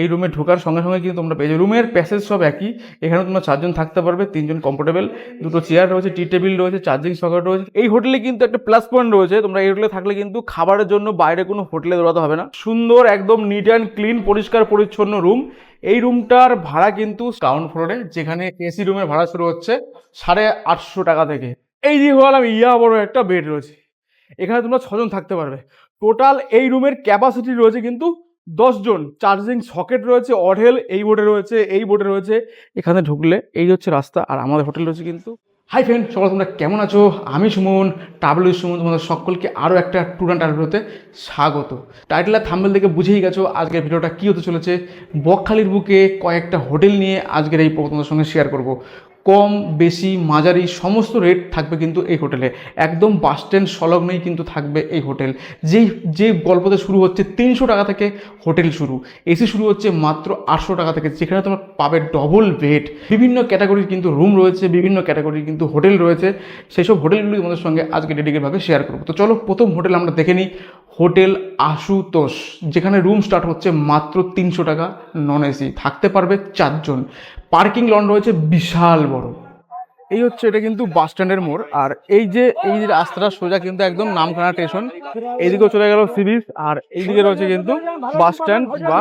এই রুমে ঢোকার সঙ্গে সঙ্গে কিন্তু তোমরা পেয়ে যাবে। রুমের প্যাসেজ সব একই। এখানে তোমরা চারজন থাকতে পারবে, তিনজন কমফোর্টেবল দুটো চেয়ার রয়েছে টি টেবিল রয়েছে চার্জিং সকেট রয়েছে। এই হোটেলে কিন্তু একটা প্লাস পয়েন্ট রয়েছে। তোমরা এই হোটেলে থাকলে কিন্তু খাবারের জন্য বাইরে কোনো হোটেলে দৌড়াতে হবে না। সুন্দর, একদম নিট অ্যান্ড ক্লিন পরিষ্কার, পরিচ্ছন্ন রুম এই রুমটার ভাড়া কিন্তু গ্রাউন্ড ফ্লোরে যেখানে এসি রুমের ভাড়া শুরু হচ্ছে, সাড়ে আটশো টাকা থেকে। এই যে হলাম ইয়া বড় একটা বেড রয়েছে। এখানে তোমরা ছজন থাকতে পারবে। টোটাল এই রুমের ক্যাপাসিটি রয়েছে কিন্তু জন চার্জিং সকেট রয়েছে, অঢেল এই বোর্ডে রয়েছে, এই বোর্ডে রয়েছে। এখানে ঢুকলে এই হচ্ছে রাস্তা, আর আমাদের হোটেল রয়েছে কিন্তু। হাই ফ্রেন্ড, সকাল তোমরা কেমন আছো? আমি সুমন টাবলু সুমন, তোমাদের সকলকে আরও একটা ট্যুর অ্যান্ড টার্ভিউতে স্বাগত। টাইটেল আর থাম্বেল দেখে বুঝেই গেছো আজকের ভিডিওটা কী হতে চলেছে। বকখালির বুকে কয়েকটা হোটেল নিয়ে আজকের এই তোমাদের সঙ্গে শেয়ার করব। কম, বেশি, মাঝারি, সমস্ত রেট থাকবে কিন্তু এই হোটেলে একদম বাস স্ট্যান্ড সংলগ্নেই কিন্তু থাকবে এই হোটেল যেই যে গল্পতে শুরু হচ্ছে তিনশো টাকা থেকে হোটেল শুরু। এসি শুরু হচ্ছে মাত্র আটশো টাকা থেকে। যেখানে তোমরা পাবে ডবল বেড বিভিন্ন ক্যাটাগরির কিন্তু রুম রয়েছে, বিভিন্ন ক্যাটাগরির কিন্তু হোটেল রয়েছে। সেই সব হোটেলগুলি তোমাদের সঙ্গে আজকে ডেডিকেটভাবে শেয়ার করব। তো চলো, প্রথম হোটেল আমরা দেখে নিই। হোটেল আশুতোষ, যেখানে রুম স্টার্ট হচ্ছে মাত্র তিনশো টাকা নন এসি থাকতে পারবে চারজন। পার্কিং লন রয়েছে বিশাল বড়। এই হচ্ছে এটা কিন্তু বাস স্ট্যান্ডের মোড়, আর এই যে এই যে রাস্তাটা সোজা কিন্তু একদম নামখানা স্টেশন এইদিকেও চলে গেল সিরিজ আর এইদিকে রয়েছে কিন্তু বাস স্ট্যান্ড বা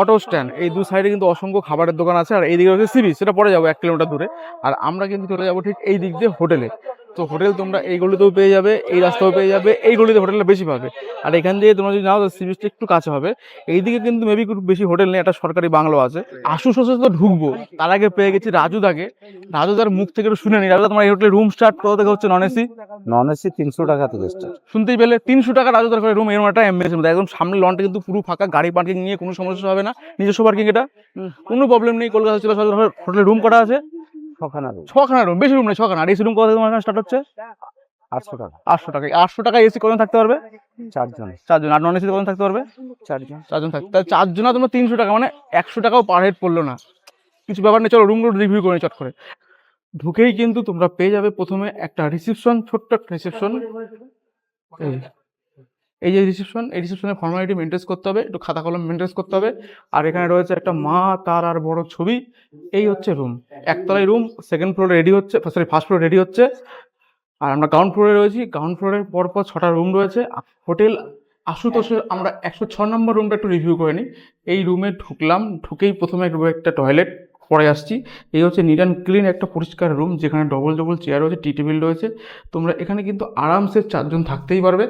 অটো স্ট্যান্ড এই দু সাইডে কিন্তু অসংখ্য খাবারের দোকান আছে, আর এইদিকে রয়েছে সিরিজ সেটা পরে যাব এক কিলোমিটার দূরে। আর আমরা কিন্তু চলে যাব ঠিক এই দিক দিয়ে হোটেলে তো হোটেল তোমরা এই গলিতেও পেয়ে যাবে এই রাস্তাও পেয়ে যাবে এই গলিতে হোটেলটা বেশি পাবে। আর এখান দিয়ে তোমরা যদি নাও সি বিচটা একটু কাছে হবে। এইদিকে কিন্তু মেবি খুব বেশি হোটেল নেই একটা সরকারি বাংলো আছে। আশু শোষে তো ঢুকবো তার আগে পেয়ে গেছি রাজুদাকে। রাজুদার মুখ থেকে একটু শুনে নি রাজুদা তোমার এই হোটেলে রুম স্টার্ট কত থেকে হচ্ছে? নন এসি নন এসি তিনশো টাকা থেকে স্টার্ট শুনতেই পেলে তিনশো টাকা রাজুদার করে রুম এরকম একটা এমবিএসের মধ্যে। একদম সামনে লনটা কিন্তু পুরো ফাঁকা গাড়ি পার্কিং নিয়ে কোনো সমস্যা হবে না। নিজস্ব পার্কিং এটা। কোনো প্রবলেম নেই কলকাতা চলে হোটেলে রুম কটা আছে? ছখানা রুম ছখানা রুম বেশি রুম নেই ছখানা। আর এসি রুম কত তোমার স্টার্ট হচ্ছে? আটশো টাকা। আটশো টাকা। আটশো টাকা এসি কজন থাকতে পারবে? চারজন। চারজন। আর নন এসি কজন থাকতে পারবে? চারজন। চারজন থাকতে তাহলে চারজনা তোমরা তিনশো টাকা মানে একশো টাকাও পার হেড পড়ল না। কিছু ব্যাপার নেই চলো রুমগুলো রিভিউ করে চট করে। ঢুকেই কিন্তু তোমরা পেয়ে যাবে প্রথমে একটা রিসেপশন ছোট্ট একটা রিসেপশন এই যে রিসেপশন এই রিসেপশনের ফর্মালিটি মেনটেন করতে হবে, একটু খাতা কলম মেনটেন করতে হবে। আর এখানে রয়েছে একটা মা, তার আর বড় ছবি। এই হচ্ছে রুম একতলায় রুম সেকেন্ড ফ্লোরে রেডি হচ্ছে সরি ফার্স্ট ফ্লোরে রেডি হচ্ছে। আর আমরা গ্রাউন্ড ফ্লোরে রয়েছি। গ্রাউন্ড ফ্লোরের পরপর ছটা রুম রয়েছে। হোটেল আশুতোষের, আমরা একশো ছ নম্বর রুমটা একটু রিভিউ করে নিই। এই রুমে ঢুকলাম, ঢুকেই প্রথমে একটা টয়লেট পরে আসছি। এই হচ্ছে নিট অ্যান্ড ক্লিন একটা পরিষ্কার রুম যেখানে ডবল ডবল চেয়ার রয়েছে টি টেবিল রয়েছে। তোমরা এখানে কিন্তু আরামসে চারজন থাকতেই পারবে।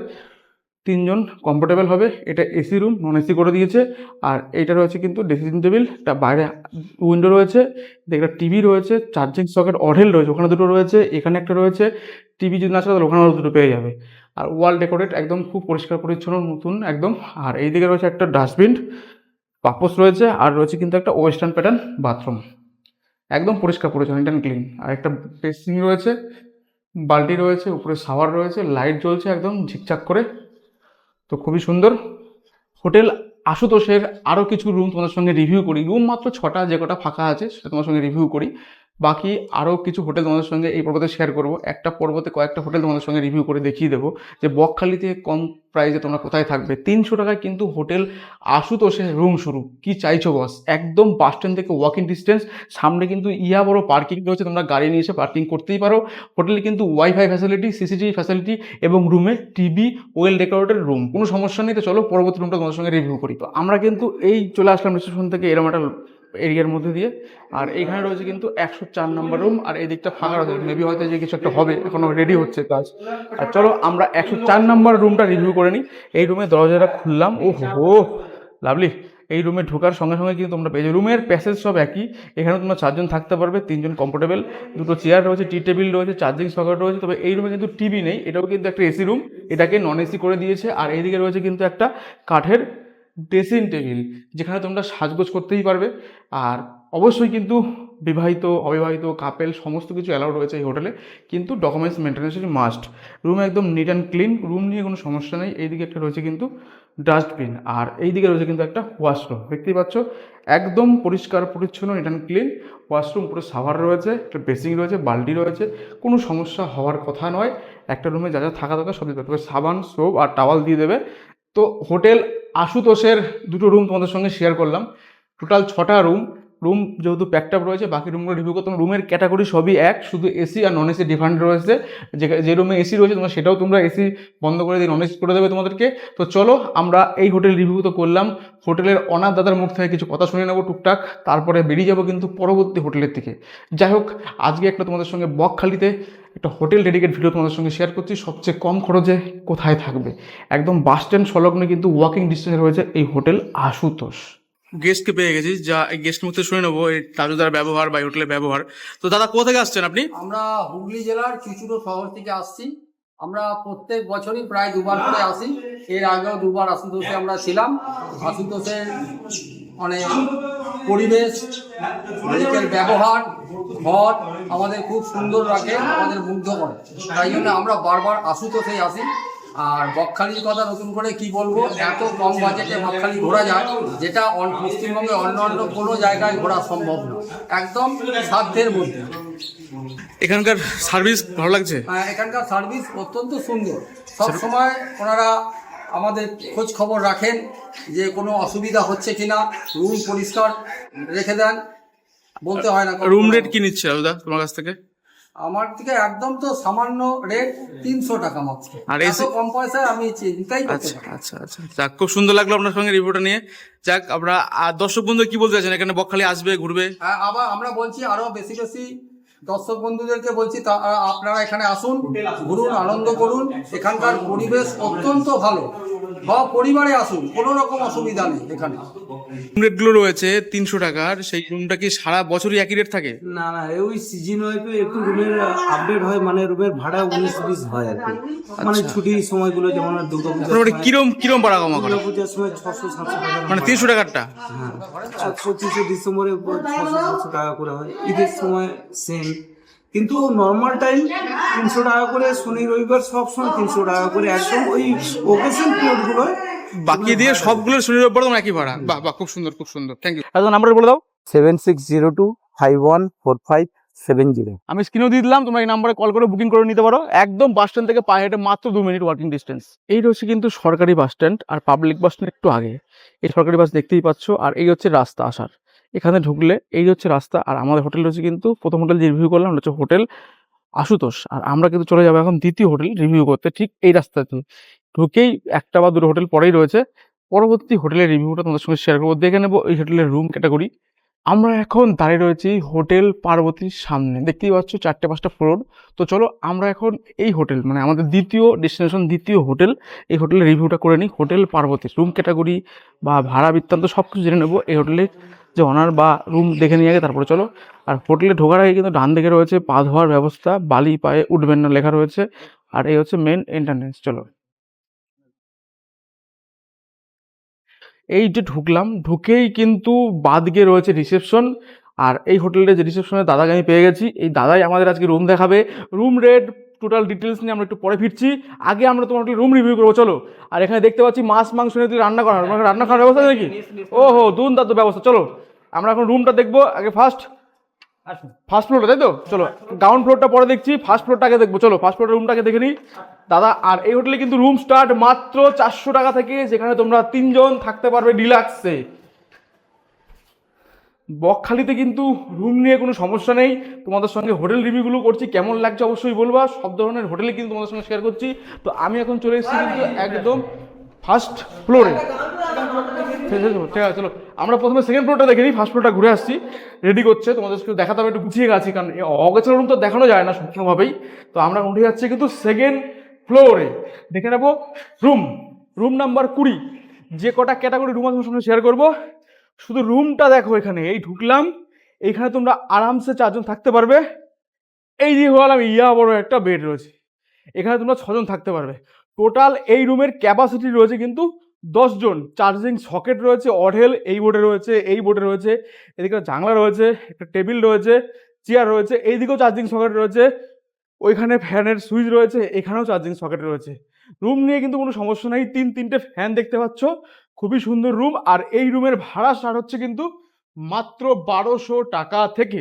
তিনজন কমফোর্টেবল হবে। এটা এসি রুম নন এসি করে দিয়েছে। আর এইটা রয়েছে কিন্তু ড্রেসিং টেবিল এটা বাইরে উইন্ডো রয়েছে। একটা টিভি রয়েছে চার্জিং সকেট অঢেল রয়েছে, ওখানে দুটো রয়েছে, এখানে একটা রয়েছে। টিভি যদি না থাকে তাহলে ওখানে দুটো পেয়ে যাবে। আর ওয়াল ডেকোরেট একদম খুব পরিষ্কার, পরিচ্ছন্ন, নতুন একদম। আর এইদিকে রয়েছে একটা ডাস্টবিন পাপোস রয়েছে, আর রয়েছে কিন্তু একটা ওয়েস্টার্ন প্যাটার্ন বাথরুম একদম পরিষ্কার, পরিচ্ছন্ন নিট ক্লিন আর একটা বেসিং রয়েছে, বালতি রয়েছে, উপরে শাওয়ার রয়েছে লাইট জ্বলছে একদম ঝিকঝাক করে। তো খুবই সুন্দর। হোটেল আশুতোষের আরও কিছু রুম তোমাদের সঙ্গে রিভিউ করি। রুম মাত্র ছটা, যে কটা ফাঁকা আছে সেটা তোমার সঙ্গে রিভিউ করি। বাকি আরও কিছু হোটেল তোমাদের সঙ্গে এই পর্বতে শেয়ার করব। একটা পর্বতে কয়েকটা হোটেল তোমাদের সঙ্গে রিভিউ করে দেখিয়ে দেবো যে বকখালিতে কম প্রাইসে তোমরা কোথায় থাকবে। তিনশো টাকায় কিন্তু হোটেল আশুতোষের রুম শুরু। কি চাইছো বস একদম বাস স্ট্যান্ড থেকে ওয়াকিং ডিস্টেন্স সামনে কিন্তু ইয়া বড় পার্কিং রয়েছে, তোমরা গাড়ি নিয়ে এসে পার্কিং করতেই পারো। হোটেলে কিন্তু ওয়াইফাই ফ্যাসিলিটি সিসিটিভি ফ্যাসিলিটি এবং রুমে টিভি ওয়েল ডেকোরেটেড রুম কোনো সমস্যা নেই, তো চলো পরবর্তী রুমটা তোমাদের সঙ্গে রিভিউ করি। তো আমরা কিন্তু এই চলে আসলাম রিসেপশন থেকে এরকম একটা এরিয়ার মধ্যে দিয়ে। আর এখানে রয়েছে কিন্তু একশো চার নম্বর রুম, আর এই দিকটা ফাঁকা রয়েছে। মেবি হয়তো যে কিছু একটা হবে, এখনও রেডি হচ্ছে কাজ। আর চলো আমরা একশো চার নম্বর রুমটা রিভিউ করে নিই। এই রুমে দরজাটা খুললাম ও হো লাভলি এই রুমে ঢোকার সঙ্গে সঙ্গে কিন্তু তোমরা পেয়ে রুমের প্যাসেজ সব একই। এখানে তোমরা চারজন থাকতে পারবে, তিনজন কমফোর্টেবল দুটো চেয়ার রয়েছে টি টেবিল রয়েছে চার্জিং সকেট রয়েছে। তবে এই রুমে কিন্তু টিভি নেই, এটাও কিন্তু একটা এসি রুম এটাকে নন এসি করে দিয়েছে। আর এইদিকে রয়েছে কিন্তু একটা কাঠের ড্রেসিং টেবিল যেখানে তোমরা সাজগোজ করতেই পারবে। আর অবশ্যই কিন্তু বিবাহিত, অবিবাহিত কাপেল সমস্ত কিছু অ্যালাউড রয়েছে এই হোটেলে কিন্তু ডকুমেন্টস মেনটেন্যান্সের মাস্ট রুম একদম নিট অ্যান্ড ক্লিন রুম নিয়ে কোনো সমস্যা নেই। এইদিকে একটা রয়েছে কিন্তু ডাস্টবিন আর এইদিকে রয়েছে কিন্তু একটা ওয়াশরুম দেখতেই পাচ্ছ, একদম পরিষ্কার, পরিচ্ছন্ন নিট অ্যান্ড ক্লিন ওয়াশরুম পুরো সাভার রয়েছে, একটা বেসিং রয়েছে, বালতি রয়েছে। কোনো সমস্যা হওয়ার কথা নয়। একটা রুমে যা যা থাকা দরকার সব দিতে সাবান সোপ আর টাওয়াল দিয়ে দেবে। তো হোটেল আশুতোষের দুটো রুম তোমাদের সঙ্গে শেয়ার করলাম। টোটাল ছটা রুম রুম যেহেতু প্যাকটাপ রয়েছে, বাকি রুমগুলো রিভিউ করতে রুমের ক্যাটাগরি সবই এক, শুধু এসি আর নন এসি ডিফারেন্ট রয়েছে। যে যে রুমে এসি রয়েছে, তোমরা সেটাও তোমরা এসি বন্ধ করে দিয়ে নন এসি করে দেবে তোমাদেরকে। তো চলো, আমরা এই হোটেল রিভিউ তো করলাম। হোটেলের অনার দাদার মুখ থেকে কিছু কথা শুনে নেব টুকটাক। তারপরে বেরিয়ে যাব কিন্তু পরবর্তী হোটেলের থেকে যাই হোক, আজকে একটা তোমাদের সঙ্গে বকখালিতে একটা হোটেল ডেডিকেট ভিডিও তোমাদের সঙ্গে শেয়ার করছি। সবচেয়ে কম খরচে কোথায় থাকবে? একদম বাস স্ট্যান্ড সংলগ্ন কিন্তু ওয়াকিং ডিস্টেন্সে রয়েছে এই হোটেল আশুতোষ। গেস্টকে পেয়ে গেছি যা এই গেস্ট মুখে শুনে নেব এই তাজুদার ব্যবহার বা এই হোটেলের ব্যবহার। তো দাদা কোথা থেকে আসছেন আপনি? আমরা হুগলি জেলার চুচুড়ো শহর থেকে আসছি। আমরা প্রত্যেক বছরই প্রায় দুবার করে আসি। এর আগেও দুবার আশুতোষে আমরা ছিলাম। আশুতোষের মানে পরিবেশ মালিকের ব্যবহার, ঘর আমাদের খুব সুন্দর রাখে, আমাদের মুগ্ধ করে। তাই জন্য আমরা বারবার আশুতোষেই আসি। আর বকখালির কথা নতুন করে কি বলব, এত কম বাজেটে বকখালি ঘোরা যায়, যেটা পশ্চিমবঙ্গে অন্য অন্য কোনো জায়গায় ঘোরা সম্ভব না। একদম সাধ্যের মধ্যে। এখানকার সার্ভিস ভালো লাগছে? আহ, এখানকার সার্ভিস অত্যন্ত সুন্দর। সব সময় ওনারা আমাদের খোঁজ খবর রাখেন যে কোনো অসুবিধা হচ্ছে কিনা রুম পরিষ্কার রেখে দেন বলতে হয় না রুম রেট কি নিচ্ছে দাদা তোমার কাছ থেকে? আমার থেকে একদম তো সামান্য রেট তিনশো টাকা মাত্র। আর এসি- কম পয়সায় আমি চিন্তাই আচ্ছা আচ্ছা আচ্ছা। যাক খুব সুন্দর লাগল আপনার সঙ্গে রিভিউটা নিয়ে। যাক আমরা দর্শক বন্ধু কি বলতে চাইছেন? এখানে বকখালি আসবে ঘুরবে? আ- আবার আমরা বলছি আরও বেশি বেশি দর্শক বন্ধুদেরকে বলছি তা আপনারা এখানে আসুন ঘুরুন আনন্দ করুন। এখানকার পরিবেশ অত্যন্ত ভালো। বা পরিবারে আসুন কোনো রকম অসুবিধা নেই এখানে। রুম রেটগুলো রয়েছে তিনশো টাকার সেই রুমটা কি সারা বছরই একই রেট থাকে? না না ওই সিজন একটু রুমের আপডেট হয় মানে রুমের ভাড়া উনিশ বিশ হয় আর কি। মানে ছুটির সময়গুলো যেমন দুর্গা কিরম কিরম কমা করে? পূজার সময় ছশো সাতশো টাকা মানে তিনশো টাকারটা? হ্যাঁ পঁচিশে ডিসেম্বরে ছশো সাতশো টাকা করে হয়। ঈদের সময় সেম কিন্তু নর্মাল টাইম তিনশো টাকা করে শনি রবিবার সব সময় তিনশো টাকা করে একদম ওই ওকেশন পিরিয়ডগুলো বাকি দিয়ে সবগুলো শরীরের উপর তোমার একই ভাড়া। বাহ বাহ খুব সুন্দর খুব সুন্দর। থ্যাংক ইউ দাদা নাম্বার বলে দাও। Seven six zero two five one four five seven zero আমি স্ক্রিনেও দিয়ে দিলাম তোমরা এই নাম্বারে কল করে বুকিং করে নিতে পারো। একদম বাস স্ট্যান্ড থেকে পায়ে হেঁটে মাত্র দু মিনিট ওয়ার্কিং ডিস্টেন্স এই রয়েছে কিন্তু সরকারি বাস স্ট্যান্ড আর পাবলিক বাস স্ট্যান্ড একটু আগে। এই সরকারি বাস দেখতেই পাচ্ছ আর এই হচ্ছে রাস্তা আসার। এখানে ঢুকলে এই হচ্ছে রাস্তা, আর আমাদের হোটেল রয়েছে কিন্তু প্রথম হোটেল যে রিভিউ করলাম হচ্ছে হোটেল আশুতোষ। আর আমরা কিন্তু চলে যাব এখন দ্বিতীয় হোটেল রিভিউ করতে ঠিক এই রাস্তাতে ঢুকেই একটা বা দুটো হোটেল পরেই রয়েছে। পরবর্তী হোটেলের রিভিউটা তোমাদের সঙ্গে শেয়ার করব। দেখে নেব এই হোটেলের রুম ক্যাটাগরি আমরা এখন দাঁড়িয়ে রয়েছি হোটেল পার্বতীর সামনে। দেখতেই পাচ্ছ চারটে পাঁচটা ফ্লোর তো চলো আমরা এখন এই হোটেল মানে আমাদের দ্বিতীয় ডেস্টিনেশন দ্বিতীয় হোটেল, এই হোটেলের রিভিউটা করে নিই। হোটেল পার্বতী রুম ক্যাটাগরি বা ভাড়া বৃত্তান্ত সব কিছু জেনে নেব এই হোটেলের যে অনার বা রুম দেখে নিয়ে আগে তারপরে চলো। আর হোটেলে ঢোকার আগে কিন্তু ডান দিকে রয়েছে পা ধোয়ার ব্যবস্থা, বালি পায়ে উঠবেন না লেখা রয়েছে। আর এই হচ্ছে মেন এন্ট্রান্স চলো। এই যে ঢুকলাম, ঢুকেই কিন্তু বাদিকে রয়েছে রিসেপশন আর এই হোটেলের যে রিসেপশনের দাদাকে আমি পেয়ে গেছি। এই দাদাই আমাদের আজকে রুম দেখাবে। রুম রেট টোটাল ডিটেলস নিয়ে আমরা একটু পরে ফিরছি। আগে আমরা তোমার রুম রিভিউ করব চলো। আর এখানে দেখতে পাচ্ছি মাছ মাংস নিয়ে তুই রান্না করার রান্না খাওয়ার ব্যবস্থা নাকি? ওহো দুন দার তো ব্যবস্থা চলো। আমরা এখন রুমটা দেখব আগে ফার্স্ট ফার্স্ট ফ্লোরটা তাই তো? চলো গ্রাউন্ড ফ্লোরটা পরে দেখছি ফার্স্ট ফ্লোরটা আগে দেখব চলো ফার্স্ট ফ্লোরের রুমটাকে দেখে নিই। দাদা আর এই হোটেলে কিন্তু রুম স্টার্ট মাত্র চারশো টাকা থেকে যেখানে তোমরা তিনজন থাকতে পারবে ডিলাক্সে বকখালিতে কিন্তু রুম নিয়ে কোনো সমস্যা নেই। তোমাদের সঙ্গে হোটেল রিভিউগুলো করছি। কেমন লাগছে অবশ্যই বলবা। সব ধরনের হোটেলে কিন্তু তোমাদের সঙ্গে শেয়ার করছি। তো আমি এখন চলে এসেছি কিন্তু একদম ফার্স্ট ফ্লোরে ঠিক আছে চলো। আমরা প্রথমে সেকেন্ড ফ্লোরটা দেখে নিই। ফার্স্ট ফ্লোরটা ঘুরে আসছি। রেডি করছে। তোমাদের দেখাতে হবে, একটু গুছিয়ে গেছি কারণ অগোছালো রুম তো দেখানো যায় না সম্পূর্ণভাবেই তো আমরা উঠে যাচ্ছি কিন্তু সেকেন্ড ফ্লোরে দেখে নেব রুম রুম নাম্বার কুড়ি। যে কটা ক্যাটাগরি রুম আছে সঙ্গে শেয়ার করব। শুধু রুমটা দেখো এখানে, এই ঢুকলাম এইখানে তোমরা আরামসে চারজন থাকতে পারবে। এই যে হলাম ইয়া বড় একটা বেড রয়েছে। এখানে তোমরা ছজন থাকতে পারবে। টোটাল এই রুমের ক্যাপাসিটি রয়েছে কিন্তু দশজন। চার্জিং সকেট রয়েছে, অঢেল এই বোর্ডে রয়েছে, এই বোর্ডে রয়েছে, এদিকে জানলা রয়েছে, একটা টেবিল রয়েছে চেয়ার রয়েছে, এইদিকেও চার্জিং সকেট রয়েছে। ওইখানে ফ্যানের সুইচ রয়েছে, এখানেও চার্জিং সকেট রয়েছে। রুম নিয়ে কিন্তু কোনো সমস্যা নেই, তিন, তিনটে ফ্যান দেখতে পাচ্ছ। খুবই সুন্দর রুম আর এই রুমের ভাড়া স্টার্ট হচ্ছে কিন্তু মাত্র বারোশো টাকা থেকে।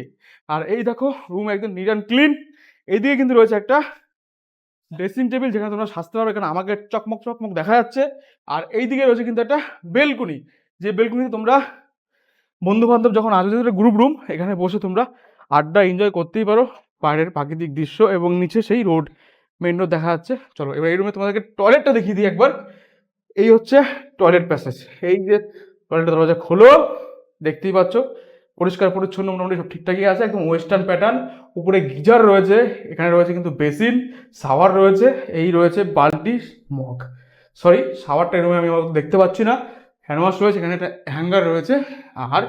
আর এই দেখো রুম একদম নিট অ্যান্ড ক্লিন এইদিকে কিন্তু রয়েছে একটা ড্রেসিং টেবিল যেখানে তোমরা সাজতে পারবে এখানে আমাকে চকমক চকমক দেখা যাচ্ছে। আর এই দিকে রয়েছে কিন্তু একটা বেলকুনি যে বেলকুনিতে তোমরা বন্ধু বান্ধব যখন আসবে গ্রুপ রুম এখানে বসে তোমরা আড্ডা এনজয় করতেই পারো। বাইরের প্রাকৃতিক দৃশ্য এবং নিচে সেই রোড মেন রোড দেখা যাচ্ছে। চলো, এবার এই রুমে তোমাদেরকে টয়লেটটা দেখিয়ে দিই একবার। এই হচ্ছে টয়লেট প্যাসেজ এই যে টয়লেটের দরজা খোলো, দেখতেই পাচ্ছ, পরিষ্কার, পরিচ্ছন্ন, মোটামুটি সব ঠিকঠাকই আছে, একদম ওয়েস্টার্ন প্যাটার্ন উপরে গিজার রয়েছে, এখানে রয়েছে কিন্তু বেসিন শাওয়ার রয়েছে, এই রয়েছে বালতি, মগ। সরি শাওয়ারটা এরকম আমি দেখতে পাচ্ছি না। হ্যান্ডওয়াশ রয়েছে, এখানে একটা হ্যাঙ্গার রয়েছে, আর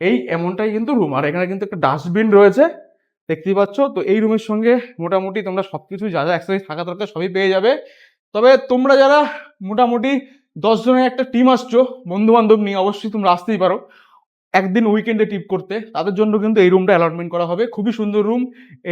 এই এমনটাই কিন্তু রুম আর এখানে কিন্তু একটা ডাস্টবিন রয়েছে, দেখতেই পাচ্ছ। তো এই রুমের সঙ্গে মোটামুটি তোমরা সব কিছু যা যা একসাথে থাকা দরকার সবই পেয়ে যাবে। তবে তোমরা যারা মোটামুটি দশ জনের একটা টিম আসছো বন্ধু বান্ধব নিয়ে অবশ্যই তোমরা আসতেই পারো। একদিন উইকেন্ডে ট্রিপ করতে, তাদের জন্য কিন্তু এই রুমটা অ্যালটমেন্ট করা হবে। খুবই সুন্দর রুম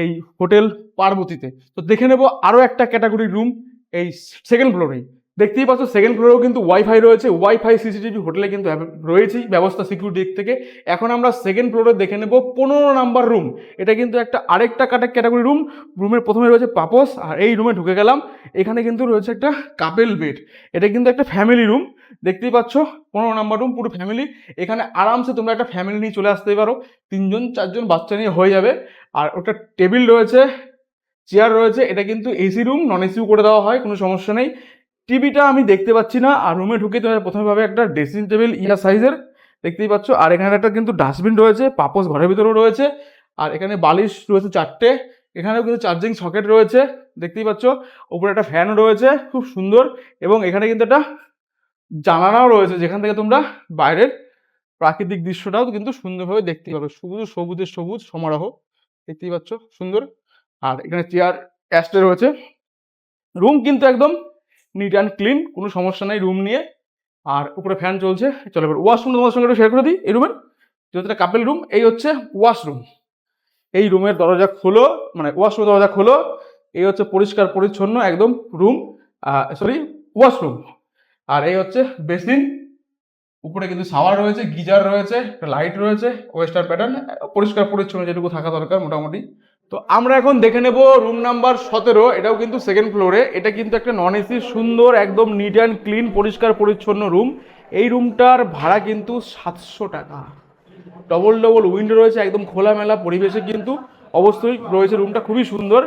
এই হোটেল পার্বতীতে। তো দেখে নেব আরও একটা ক্যাটাগরির রুম এই সেকেন্ড ফ্লোরেই দেখতেই পাচ্ছ সেকেন্ড ফ্লোরেও কিন্তু ওয়াইফাই রয়েছে। ওয়াইফাই সিসিটিভি হোটেলে কিন্তু রয়েছেই, ব্যবস্থা সিকিউরিটি দিক থেকে। এখন আমরা সেকেন্ড ফ্লোরে দেখে নেব পনেরো নাম্বার রুম এটা কিন্তু একটা আরেকটা কাটা ক্যাটাগরি রুম রুমের প্রথমে রয়েছে পাপস, আর এই রুমে ঢুকে গেলাম। এখানে কিন্তু রয়েছে একটা কাপেল বেড এটা কিন্তু একটা ফ্যামিলি রুম দেখতেই পাচ্ছ, পনেরো নাম্বার রুম পুরো ফ্যামিলি এখানে আরামসে তোমরা একটা ফ্যামিলি নিয়ে চলে আসতে পারো। তিনজন, চারজন বাচ্চা নিয়ে হয়ে যাবে। আর ওটা টেবিল রয়েছে চেয়ার রয়েছে। এটা কিন্তু এসি রুম নন এসিও করে দেওয়া হয়, কোনো সমস্যা নেই। টিভিটা আমি দেখতে পাচ্ছি না, আর রুমে ঢুকে তোমার প্রথমে পাবে একটা ড্রেসিং টেবিল ইয়া সাইজের দেখতেই পাচ্ছ, আর এখানে একটা কিন্তু ডাস্টবিন রয়েছে পাপোস ঘরের ভিতরেও রয়েছে, আর এখানে বালিশ রয়েছে চারটে, এখানেও কিন্তু চার্জিং সকেট রয়েছে, দেখতেই পাচ্ছ, উপরে একটা ফ্যান রয়েছে, খুব সুন্দর, এবং এখানে কিন্তু একটা জানালাও রয়েছে, যেখান থেকে তোমরা বাইরের প্রাকৃতিক দৃশ্যটাও কিন্তু সুন্দরভাবে দেখতে পাবে সবুজ সবুজের সবুজ সমারোহ, দেখতেই পাচ্ছ, সুন্দর, আর এখানে চেয়ার অ্যাস্টে রয়েছে রুম কিন্তু একদম নিট অ্যান্ড ক্লিন কোনো সমস্যা নেই রুম নিয়ে। আর উপরে ফ্যান চলছে। চলো এবার ওয়াশরুম তোমাদের সঙ্গে একটু শেয়ার করে দিই। এই রুমের যেহেতু কাপেল রুম এই হচ্ছে ওয়াশরুম এই রুমের দরজা খোলো মানে ওয়াশরুম দরজা খোলো। এই হচ্ছে পরিষ্কার, পরিচ্ছন্ন একদম রুম সরি ওয়াশরুম আর এই হচ্ছে বেসিন উপরে কিন্তু শাওয়ার রয়েছে, গিজার রয়েছে লাইট রয়েছে ওয়েস্টার্ন প্যাটার্ন পরিষ্কার, পরিচ্ছন্ন যেটুকু থাকা দরকার মোটামুটি। তো আমরা এখন দেখে নেব রুম নাম্বার সতেরো, এটাও কিন্তু সেকেন্ড ফ্লোরে এটা কিন্তু একটা নন এসি সুন্দর, একদম নিট অ্যান্ড ক্লিন পরিষ্কার, পরিচ্ছন্ন রুম এই রুমটার ভাড়া কিন্তু সাতশো টাকা। ডবল ডবল উইন্ডো রয়েছে, একদম খোলামেলা পরিবেশে কিন্তু অবশ্যই রয়েছে রুমটা খুবই সুন্দর।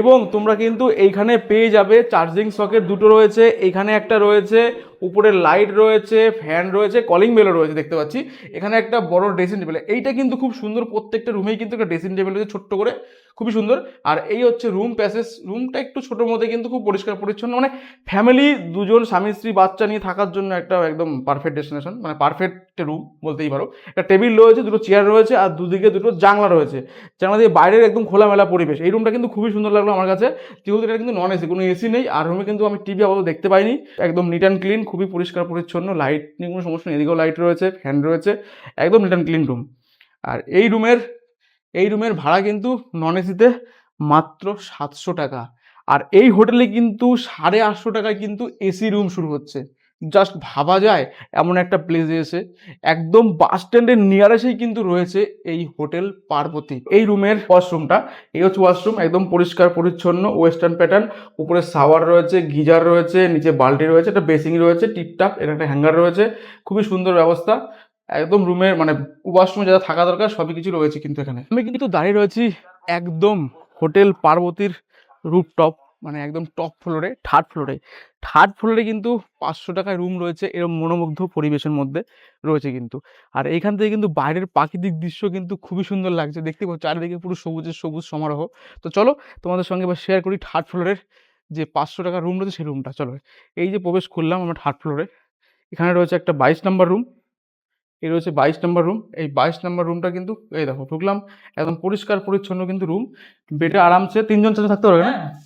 এবং তোমরা কিন্তু এইখানে পেয়ে যাবে চার্জিং সকেট দুটো রয়েছে, এখানে একটা রয়েছে, উপরে লাইট রয়েছে ফ্যান রয়েছে কলিং বেলও রয়েছে, দেখতে পাচ্ছি। এখানে একটা বড় ড্রেসিং টেবিল এইটা কিন্তু খুব সুন্দর, প্রত্যেকটা রুমেই কিন্তু একটা ড্রেসিং টেবিল রয়েছে, ছোট্ট করে। খুবই সুন্দর। আর এই হচ্ছে রুম প্যাসেজ রুমটা একটু ছোটোর মধ্যে কিন্তু খুব পরিষ্কার পরিচ্ছন্ন। মানে ফ্যামিলি দুজন, স্বামী, স্ত্রী, বাচ্চা নিয়ে থাকার জন্য একটা একদম পারফেক্ট ডেস্টিনেশন মানে পারফেক্ট রুম বলতেই পারো। একটা টেবিল রয়েছে, দুটো চেয়ার রয়েছে, আর দুদিকে দুটো জানলা রয়েছে। জানলা দিয়ে বাইরের একদম খোলামেলা পরিবেশ। এই রুমটা কিন্তু খুবই সুন্দর লাগল আমার কাছে। যেহেতু এটা কিন্তু নন এসি কোনো এসি নেই, আর রুমে কিন্তু আমি টিভি আপাতত দেখতে পাইনি। একদম নিট অ্যান্ড ক্লিন খুবই পরিষ্কার পরিচ্ছন্ন। লাইট নিয়ে কোনো সমস্যা নেই। এদিকেও লাইট রয়েছে ফ্যান রয়েছে। একদম নিট অ্যান্ড ক্লিন রুম আর এই রুমের এই রুমের ভাড়া কিন্তু নন এসিতে মাত্র সাতশো টাকা। আর এই হোটেলে কিন্তু সাড়ে আটশো টাকায় কিন্তু এসি রুম শুরু হচ্ছে। জাস্ট ভাবা যায়, এমন একটা প্লেসে এসে। একদম বাস স্ট্যান্ডের নিয়ারেস্টেই কিন্তু রয়েছে এই হোটেল পার্বতী। এই রুমের ওয়াশরুমটা এই হচ্ছে ওয়াশরুম একদম পরিষ্কার, পরিচ্ছন্ন ওয়েস্টার্ন প্যাটার্ন উপরে শাওয়ার রয়েছে, গিজার রয়েছে, নিচে বালতি রয়েছে, একটা বেসিং রয়েছে টিপটাপ এখানে একটা হ্যাঙ্গার রয়েছে। খুবই সুন্দর ব্যবস্থা। একদম রুমের মানে ওয়াশরুমে যা থাকা দরকার, সবই কিছু রয়েছে কিন্তু এখানে। আমি কিন্তু দাঁড়িয়ে রয়েছি একদম হোটেল পার্বতীর রুপটপ মানে একদম টপ ফ্লোরে থার্ড ফ্লোরে থার্ড ফ্লোরে কিন্তু পাঁচশো টাকায় রুম রয়েছে এরকম মনোমুগ্ধ পরিবেশের মধ্যে রয়েছে কিন্তু। আর এইখান থেকে কিন্তু বাইরের প্রাকৃতিক দৃশ্য কিন্তু খুবই সুন্দর লাগছে। দেখতে পাচ্ছ, চারিদিকে পুরো সবুজের সবুজ সমারোহ। তো চলো, তোমাদের সঙ্গে এবার শেয়ার করি থার্ড ফ্লোরের যে পাঁচশো টাকার রুম রয়েছে, সেই রুমটা চলো, এই যে প্রবেশ করলাম আমরা থার্ড ফ্লোরে এখানে রয়েছে একটা বাইশ নাম্বার রুম এই রয়েছে বাইশ নাম্বার রুম এই বাইশ নাম্বার রুমটা কিন্তু এই দেখো ঢুকলাম একদম পরিষ্কার পরিচ্ছন্ন কিন্তু রুম বেডে আরামসে তিনজন চারজন থাকতে পারবে না?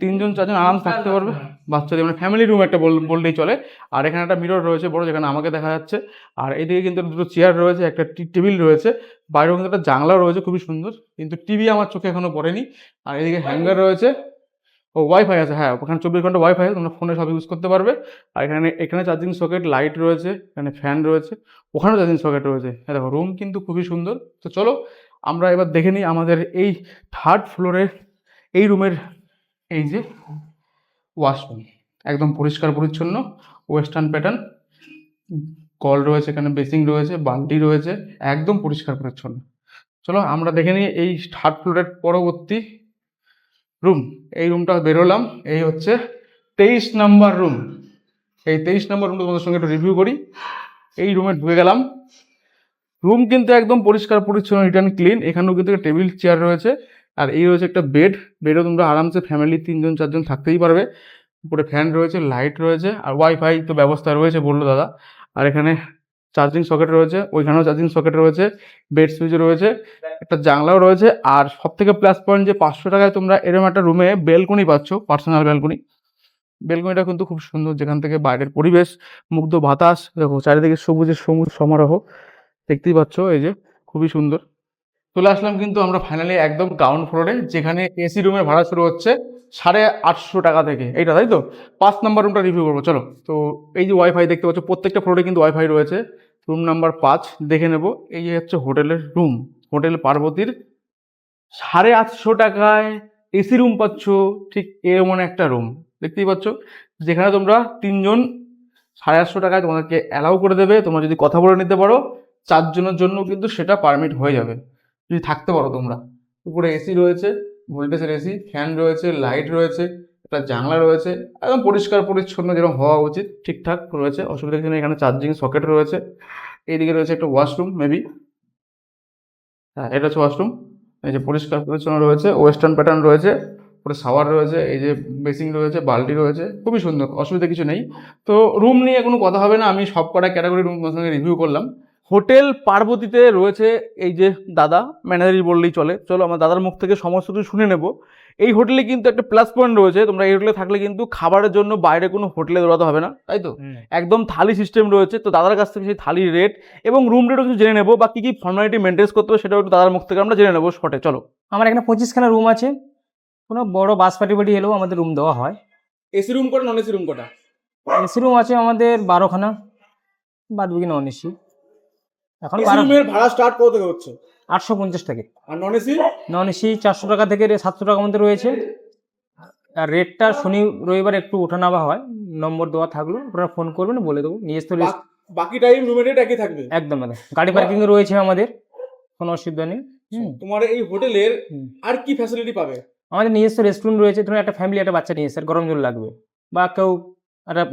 তিনজন চারজন আরাম থাকতে পারবে। বাচ্চাদের মানে ফ্যামিলি রুম একটা বল- বললেই চলে। আর এখানে একটা মিরর রয়েছে বড় যেখানে আমাকে দেখা যাচ্ছে। আর এদিকে কিন্তু দুটো চেয়ার রয়েছে একটা টেবিল রয়েছে। বাইরেও কিন্তু একটা জানলা রয়েছে খুবই সুন্দর। কিন্তু টিভি আমার চোখে এখনও পড়েনি। আর এদিকে হ্যাঙ্গার রয়েছে। ও ওয়াইফাই আছে হ্যাঁ। ওখানে চব্বিশ ঘণ্টা ওয়াইফাই আছে তোমরা ফোনে সব ইউজ করতে পারবে। আর এখানে এখানে চার্জিং সকেট লাইট রয়েছে, এখানে ফ্যান রয়েছে, ওখানেও চার্জিং সকেট রয়েছে। হ্যাঁ দেখো রুম কিন্তু খুবই সুন্দর। তো চলো, আমরা এবার দেখে নিই আমাদের এই থার্ড ফ্লোরের এই রুমের এই যে ওয়াশরুম একদম পরিষ্কার পরিচ্ছন্ন ওয়েস্টার্ন প্যাটার্ন কল রয়েছে এখানে বেসিং রয়েছে, বালতি রয়েছে, একদম পরিষ্কার পরিচ্ছন্ন। চলো, আমরা দেখে নিই এই থার্ড ফ্লোরের পরবর্তী রুম এই রুমটা বেরোলাম এই হচ্ছে তেইশ নাম্বার রুম এই তেইশ নাম্বার রুমটা তোমাদের সঙ্গে একটু রিভিউ করি। এই রুমে ঢুকে গেলাম। রুম কিন্তু একদম পরিষ্কার, পরিচ্ছন্ন রিটার্ন ক্লিন এখানেও কিন্তু একটা টেবিল চেয়ার রয়েছে। আর এই রয়েছে একটা বেড বেডও তোমরা আরামসে ফ্যামিলি তিনজন, চারজন থাকতেই পারবে। উপরে ফ্যান রয়েছে লাইট রয়েছে। আর ওয়াইফাই তো ব্যবস্থা রয়েছে বলল দাদা। আর এখানে চার্জিং সকেট রয়েছে, ওইখানেও চার্জিং সকেট রয়েছে বেড সুইচ রয়েছে, একটা জানলাও রয়েছে, আর সব থেকে প্লাস পয়েন্ট যে পাঁচশো টাকায় তোমরা এরকম একটা রুমে বেলকনি পাচ্ছ পার্সোনাল বেলকনি বেলকনিটা কিন্তু খুব সুন্দর, যেখান থেকে বাইরের পরিবেশ, মুগ্ধ বাতাস, দেখো চারিদিকে সবুজের সবুজ সমারোহ, দেখতেই পাচ্ছ, এই যে খুবই সুন্দর। চলে আসলাম কিন্তু আমরা ফাইনালি একদম গ্রাউন্ড ফ্লোরে যেখানে এসি রুমের ভাড়া শুরু হচ্ছে সাড়ে আটশো টাকা থেকে। এইটা তাই তো? পাঁচ নাম্বার রুমটা রিভিউ করব, চলো। তো এই যে ওয়াইফাই দেখতে পাচ্ছ, প্রত্যেকটা ফ্লোরে কিন্তু ওয়াইফাই রয়েছে। রুম নাম্বার পাঁচ, দেখে নেব। এই যে হচ্ছে হোটেলের রুম হোটেল পার্বতীর। সাড়ে আটশো টাকায় এসি রুম পাচ্ছ, ঠিক এমন একটা রুম দেখতেই পাচ্ছ? যেখানে তোমরা তিনজন, সাড়ে আটশো টাকায় তোমাদেরকে অ্যালাউ করে দেবে। তোমরা যদি কথা বলে নিতে পারো, চারজনের জন্য কিন্তু সেটা পারমিট হয়ে যাবে। যদি থাকতে পারো তোমরা। উপরে এসি রয়েছে, ভোল্টেজের এসি ফ্যান রয়েছে লাইট রয়েছে, একটা জানলা রয়েছে, একদম পরিষ্কার পরিচ্ছন্ন যেরকম হওয়া উচিত, ঠিকঠাক রয়েছে, অসুবিধা কিছু নেই, এখানে চার্জিং সকেট রয়েছে, এইদিকে রয়েছে একটা ওয়াশরুম মেবি হ্যাঁ এটা হচ্ছে ওয়াশরুম এই যে পরিষ্কার পরিচ্ছন্ন রয়েছে ওয়েস্টার্ন প্যাটার্ন রয়েছে উপরে শাওয়ার রয়েছে, এই যে বেসিং রয়েছে, বালতি রয়েছে, খুবই সুন্দর, অসুবিধা কিছু নেই। তো রুম নিয়ে কোনো কথা হবে না, আমি সব কটা ক্যাটাগরি রুম সঙ্গে রিভিউ করলাম। হোটেল পার্বতীতে রয়েছে এই যে দাদা ম্যানেজারই বললেই চলে। চলো আমার দাদার মুখ থেকে সমস্ত কিছু শুনে নেব। এই হোটেলে কিন্তু একটা প্লাস পয়েন্ট রয়েছে। তোমরা এই হোটেলে থাকলে কিন্তু খাবারের জন্য বাইরে কোনো হোটেলে দৌড়াতে হবে না তাই তো? একদম থালি সিস্টেম রয়েছে। তো দাদার কাছ থেকে সেই থালির রেট এবং রুম রেটও কিছু জেনে নেব বা কী কী ফর্মালিটি মেনটেন করতে হবে সেটাও একটু দাদার মুখ থেকে আমরা জেনে নেব শর্টে চলো। আমার এখানে পঁচিশখানা রুম আছে। কোনো বড় বাস পার্টি বাড়ি এলেও আমাদের রুম দেওয়া হয়। এসি রুম কটা নন এসি রুম কটা? এসি রুম আছে আমাদের বারোখানা বাদ বাকি নন এসি এখন রুমের ভাড়া স্টার্ট কত থেকে হচ্ছে? আটশো পঞ্চাশ টাকা। আর নন এসি নন এসি চারশো টাকা থেকে সাতশো টাকার মধ্যে রয়েছে। আর রেটটা শনি রবিবার একটু ওঠানামা হয়। নম্বর দেওয়া থাকল আপনারা ফোন করবেন বলে দেবো। নিজস্ব রেস- বাকি টাইম রুমের রেট একই থাকবে? একদম একদম। গাড়ি পার্কিং রয়েছে আমাদের। কোনো অসুবিধা নেই। তোমার এই হোটেলের আর কি ফ্যাসিলিটি পাবে? আমাদের নিজস্ব রেস্টুরেন্ট রয়েছে। ধরুন একটা ফ্যামিলি একটা বাচ্চা নিয়ে এসে গরম জল লাগবে। বা কেউ একটা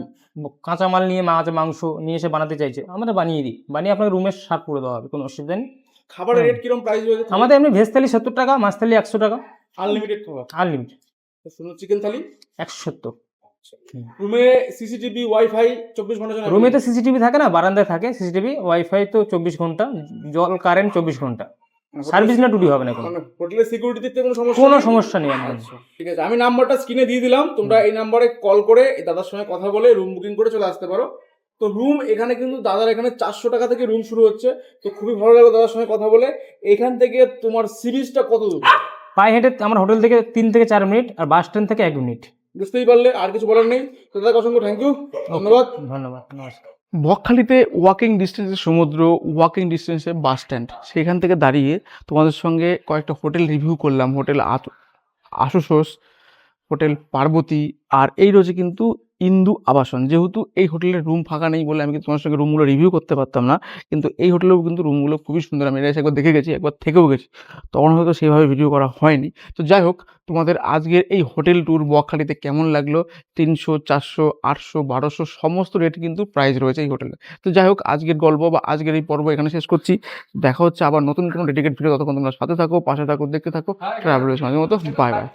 কাঁচামাল নিয়ে মাছ মাংস নিয়ে এসে বানাতে চাইছে আমরা বানিয়ে দিই। বানিয়ে আপনাকে রুমের স্বাদ করে দেওয়া হবে কোনো অসুবিধা নেই। খাবারের রেট কীরকম প্রাইস রয়েছে আমাদের এমনি ভেজ থালি সত্তর টাকা মাছ থালি একশো টাকা। আনলিমিটেড খাবার? আনলিমিটেড শুনুন চিকেন থালি? একশো সত্তর। রুমে সিসিটিভি ওয়াইফাই চব্বিশ ঘণ্টা রুমে তো সিসিটিভি থাকে না বারান্দায় থাকে সিসিটিভি ওয়াইফাই তো চব্বিশ ঘণ্টা জল কারেন্ট চব্বিশ ঘণ্টা। সার্ভিস না টুটি হবে না কোনো মানে হোটেলের সিকিউরিটি দিতে কোনো সমস্যা কোনো সমস্যা নেই একদম আচ্ছা, ঠিক আছে আমি নাম্বারটা স্ক্রিনে দিয়ে দিলাম। তোমরা এই নাম্বারে কল করে এই দাদার সঙ্গে কথা বলে রুম বুকিং করে চলে আসতে পারো। তো রুম এখানে কিন্তু দাদার এখানে চারশো টাকা থেকে রুম শুরু হচ্ছে। তো খুবই ভালো লাগল দাদার সঙ্গে কথা বলে। এখান থেকে তোমার সিরিজটা কত দূর? পায়ে হেঁটে আমার হোটেল থেকে তিন থেকে চার মিনিট আর বাস স্ট্যান্ড থেকে এক মিনিট। বুঝতেই পারলে আর কিছু বলার নেই। তো দাদাকে অসংখ্য থ্যাংক ইউ ধন্যবাদ। ধন্যবাদ নমস্কার। বকখালিতে ওয়াকিং ডিস্টেন্সে সমুদ্র ওয়াকিং ডিস্টেন্সে বাস স্ট্যান্ড সেখান থেকে দাঁড়িয়ে তোমাদের সঙ্গে কয়েকটা হোটেল রিভিউ করলাম। হোটেল আশুসোস হোটেল পার্বতী, আর এই রোজে কিন্তু ইন্দু আবাসন। যেহেতু এই হোটেলের রুম ফাঁকা নেই বলে আমি কিন্তু তোমার সঙ্গে রুমগুলো রিভিউ করতে পারতাম না কিন্তু এই হোটেলেও কিন্তু রুমগুলো খুবই সুন্দর। আমি এসে একবার দেখে গেছি একবার থেকেও গেছি। তখন হয়তো সেভাবে ভিডিও করা হয়নি। তো যাই হোক তোমাদের আজকের এই হোটেল ট্যুর বকখালিতে কেমন লাগল? তিনশো চারশো আটশো বারোশো সমস্ত রেট কিন্তু প্রাইস রয়েছে এই হোটেলে। তো যাই হোক আজকের গল্প বা আজকের এই পর্ব এখানে শেষ করছি। দেখা হচ্ছে আবার নতুন কোনো ডেডিকেট ভিডিও ততক্ষণ তোমরা সাথে থাকো পাশে থাকো দেখতে থাকো ট্রাভেল মাঝে মতো বাই বাই